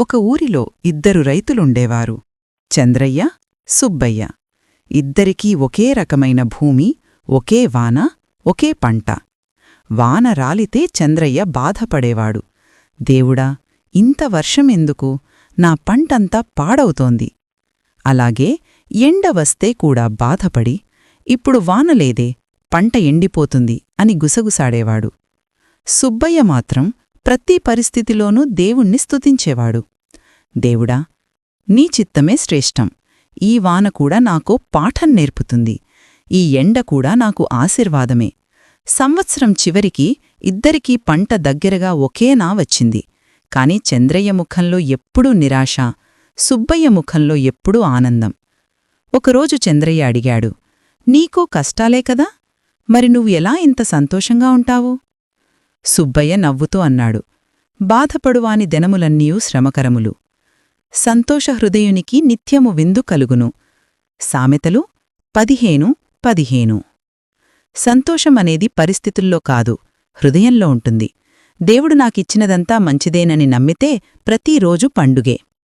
ఒక ఊరిలో ఇద్దరు రైతులుండేవారు. చంద్రయ్య సుబ్బయ్య. ఇద్దరికీ ఒకే రకమైన భూమి ఒకే వాన ఒకే పంట. వాన రాలితే చంద్రయ్య బాధపడేవాడు. దేవుడా ఇంత వర్షమెందుకు? నా పంటంతా పాడవుతోంది. అలాగే ఎండ వస్తే కూడా బాధపడి ఇప్పుడు వానలేదే పంట ఎండిపోతుంది అని గుసగుసాడేవాడు. సుబ్బయ్య మాత్రం ప్రతి పరిస్థితిలోనూ దేవుణ్ణి స్తుతించేవాడు. దేవుడా నీ చిత్తమే శ్రేష్టం. ఈ వాన కూడా నాకు పాఠం నేర్పుతుంది. ఈ ఎండ కూడా నాకు ఆశీర్వాదమే. సంవత్సరం చివరికి ఇద్దరికీ పంట దగ్గరగా ఒకేనా వచ్చింది. కాని చంద్రయ్య ముఖంలో ఎప్పుడూ నిరాశ సుబ్బయ్య ముఖంలో ఎప్పుడూ ఆనందం. ఒకరోజు చంద్రయ్య అడిగాడు నీకూ కష్టాలే కదా? మరి నువ్వు ఎలా ఇంత సంతోషంగా ఉంటావు? సుబ్బయ్య నవ్వుతూ అన్నాడు. బాధపడువాని దెనములన్నీయూ శ్రమకరములు. సంతోషహృదయునికి నిత్యము విందు కలుగును. సామెతలు పదిహేను పదిహేను. సంతోషమనేది పరిస్థితుల్లో కాదు హృదయంలో ఉంటుంది. దేవుడు నాకిచ్చినదంతా మంచిదేనని నమ్మితే ప్రతిరోజు పండుగే.